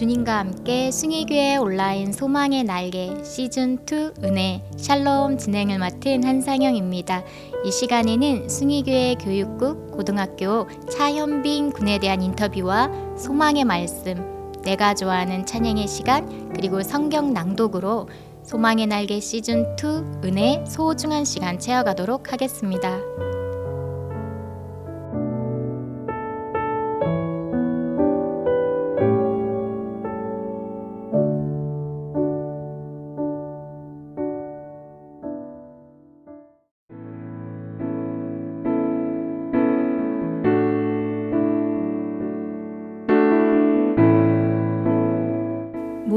주님과 함께 숭이교회 온라인 소망의 날개 시즌2 은혜 샬롬 진행을 맡은 한상영입니다. 이 시간에는 숭이교회 교육국 고등학교 차현빈 군에 대한 인터뷰와 소망의 말씀, 내가 좋아하는 찬양의 시간, 그리고 성경 낭독으로 소망의 날개 시즌2 은혜 소중한 시간 채워가도록 하겠습니다.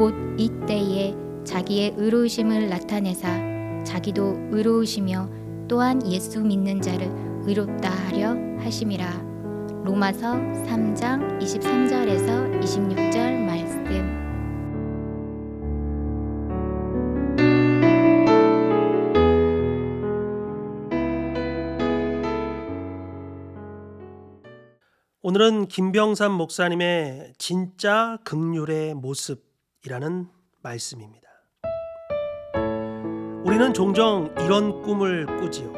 곧 이때에 자기의 의로우심을 나타내사 자기도 의로우시며 또한 예수 믿는 자를 의롭다 하려 하심이라. 로마서 3장 23절에서 26절 말씀. 오늘은 김병삼 목사님의 진짜 극률의 모습 이라는 말씀입니다. 우리는 종종 이런 꿈을 꾸지요.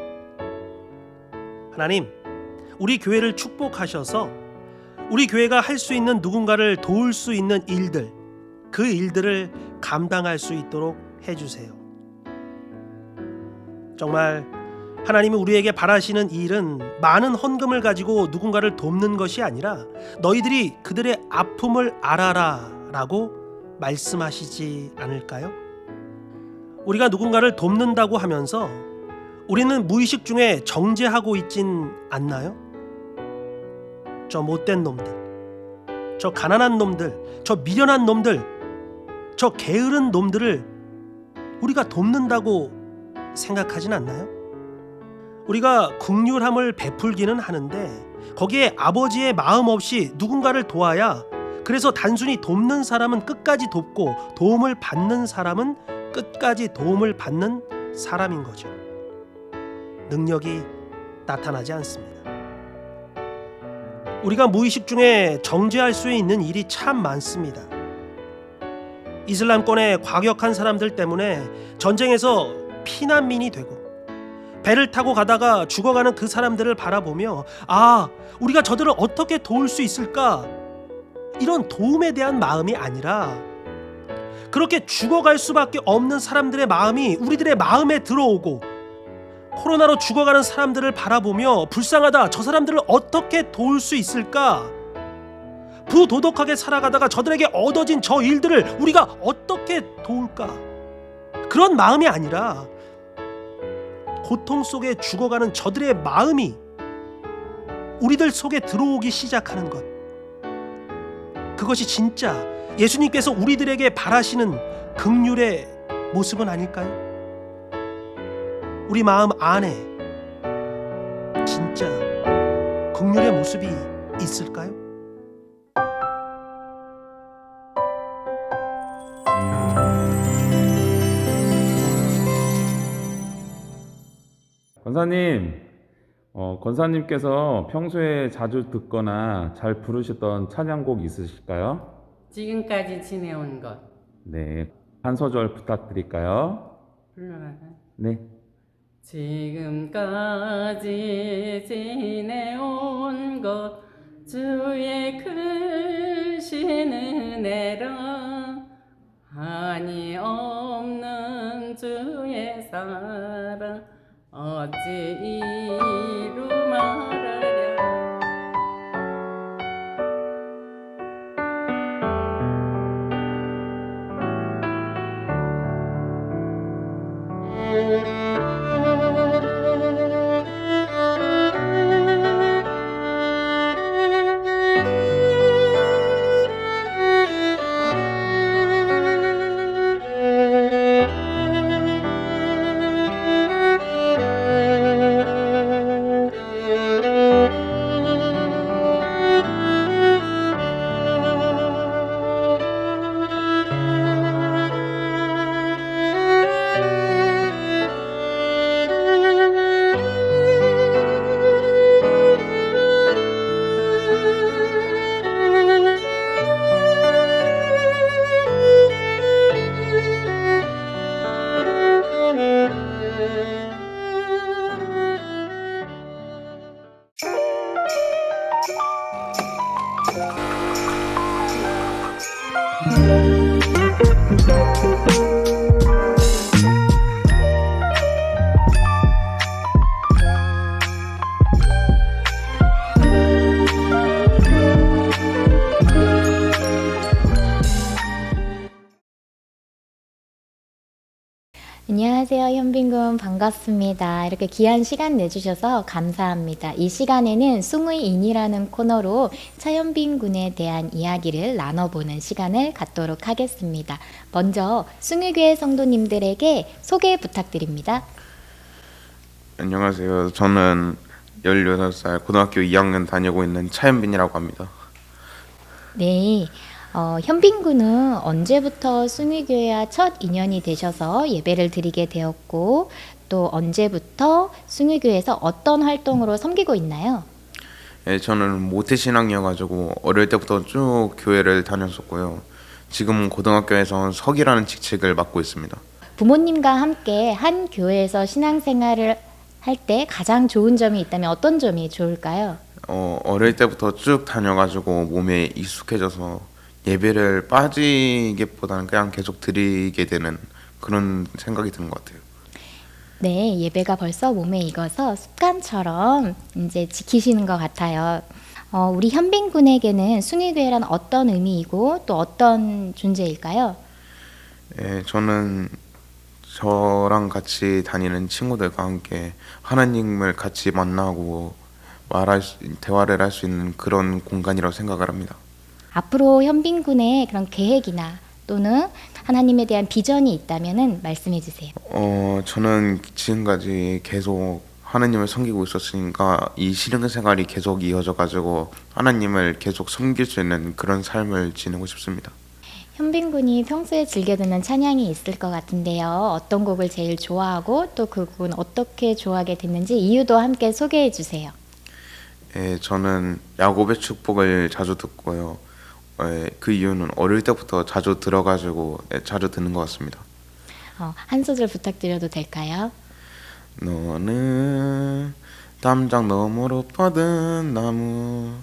하나님, 우리 교회를 축복하셔서 우리 교회가 할 수 있는 누군가를 도울 수 있는 일들, 그 일들을 감당할 수 있도록 해주세요. 정말 하나님이 우리에게 바라시는 일은 많은 헌금을 가지고 누군가를 돕는 것이 아니라 너희들이 그들의 아픔을 알아라 라고 말씀하시지 않을까요? 우리가 누군가를 돕는다고 하면서 우리는 무의식 중에 정죄하고 있진 않나요? 저 못된 놈들, 저 가난한 놈들, 저 미련한 놈들, 저 게으른 놈들을 우리가 돕는다고 생각하진 않나요? 우리가 국률함을 베풀기는 하는데 거기에 아버지의 마음 없이 누군가를 도와야 그래서 단순히 돕는 사람은 끝까지 돕고 도움을 받는 사람은 끝까지 도움을 받는 사람인 거죠. 능력이 나타나지 않습니다. 우리가 무의식 중에 정죄할 수 있는 일이 참 많습니다. 이슬람권의 과격한 사람들 때문에 전쟁에서 피난민이 되고 배를 타고 가다가 죽어가는 그 사람들을 바라보며 아, 우리가 저들을 어떻게 도울 수 있을까? 이런 도움에 대한 마음이 아니라 그렇게 죽어갈 수밖에 없는 사람들의 마음이 우리들의 마음에 들어오고 코로나로 죽어가는 사람들을 바라보며 불쌍하다. 저 사람들을 어떻게 도울 수 있을까? 부도덕하게 살아가다가 저들에게 얻어진 저 일들을 우리가 어떻게 도울까? 그런 마음이 아니라 고통 속에 죽어가는 저들의 마음이 우리들 속에 들어오기 시작하는 것. 그것이 진짜 예수님께서 우리들에게 바라시는 극률의 모습은 아닐까요? 우리 마음 안에 진짜 극률의 모습이 있을까요? 권사님, 어, 권사님께서 평소에 자주 듣거나 잘 부르셨던 찬양곡 있으실까요? 지금까지 지내온 것 네, 한 소절 부탁드릴까요? 불러봐요. 네, 지금까지 지내온 것 주의 크신 은혜라 한이 없는 주의 사랑 어찌 이루 말하 안녕하세요, 현빈군 반갑습니다. 이렇게 귀한 시간 내주셔서 감사합니다. 이 시간에는 숭의인이라는 코너로 차현빈 군에 대한 이야기를 나눠보는 시간을 갖도록 하겠습니다. 먼저 숭의교회 성도님들에게 소개 부탁드립니다. 안녕하세요. 저는 18살 고등학교 2학년 다니고 있는 차현빈이라고 합니다. 네. 어, 현빈 군은 언제부터 숭의교회와 첫 인연이 되셔서 예배를 드리게 되었고 또 언제부터 숭의교회에서 어떤 활동으로 섬기고 있나요? 예, 저는 모태신앙이어가지고 어릴 때부터 쭉 교회를 다녔었고요. 지금은 고등학교에서 석이라는 직책을 맡고 있습니다. 부모님과 함께 한 교회에서 신앙생활을 할 때 가장 좋은 점이 있다면 어떤 점이 좋을까요? 어, 어릴 때부터 쭉 다녀가지고 몸에 익숙해져서 예배를 빠지기보다는 그냥 계속 드리게 되는 그런 생각이 드는 것 같아요. 네, 예배가 벌써 몸에 익어서 습관처럼 이제 지키시는 것 같아요. 어, 우리 현빈 군에게는 숭의교회란 어떤 의미이고 또 어떤 존재일까요? 예, 저는 저랑 같이 다니는 친구들과 함께 하나님을 같이 만나고 말할 수, 대화를 할 수 있는 그런 공간이라고 생각을 합니다. 앞으로 현빈 군의 그런 계획이나 또는 하나님에 대한 비전이 있다면은 말씀해 주세요. 어, 저는 지금까지 계속 하나님을 섬기고 있었으니까 이 신앙생활이 계속 이어져 가지고 하나님을 계속 섬길 수 있는 그런 삶을 지내고 싶습니다. 현빈 군이 평소에 즐겨 듣는 찬양이 있을 것 같은데요. 어떤 곡을 제일 좋아하고 또 그 곡은 어떻게 좋아하게 됐는지 이유도 함께 소개해 주세요. 예, 저는 야곱의 축복을 자주 듣고요. 예, 그 이유는 어릴 때부터 자주 들어가지고 예, 자주 듣는 것 같습니다. 어, 한 소절 부탁드려도 될까요? 너는 담장 너머로 뻗은 나무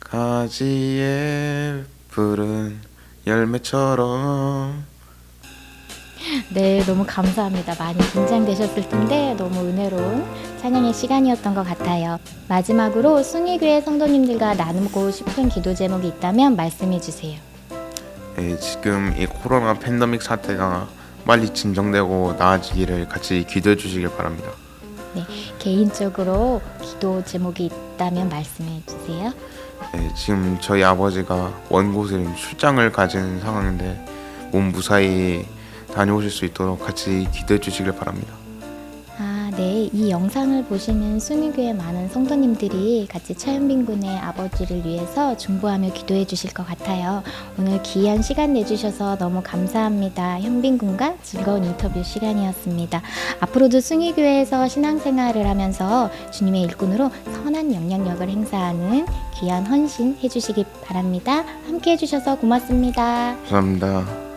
가지에 푸른 열매처럼 네, 너무 감사합니다. 많이 긴장되셨을 텐데 너무 은혜로운 찬양의 시간이었던 것 같아요. 마지막으로 순위교회 성도님들과 나누고 싶은 기도 제목이 있다면 말씀해 주세요. 예, 지금 이 코로나 팬데믹 사태가 빨리 진정되고 나아지기를 같이 기도해 주시길 바랍니다. 네, 개인적으로 기도 제목이 있다면 말씀해 주세요. 예, 지금 저희 아버지가 원곳에 출장을 가진 상황인데 몸 무사히 다녀오실 수 있도록 같이 기도해 주시길 바랍니다. 아, 네. 이 영상을 보시는 순위교회 많은 성도님들이 같이 차현빈 군의 아버지를 위해서 중보하며 기도해 주실 것 같아요. 오늘 귀한 시간 내주셔서 너무 감사합니다. 현빈 군과 즐거운 인터뷰 시간이었습니다. 앞으로도 순위교회에서 신앙생활을 하면서 주님의 일꾼으로 선한 영향력을 행사하는 귀한 헌신 해주시기 바랍니다. 함께 해주셔서 고맙습니다. 감사합니다.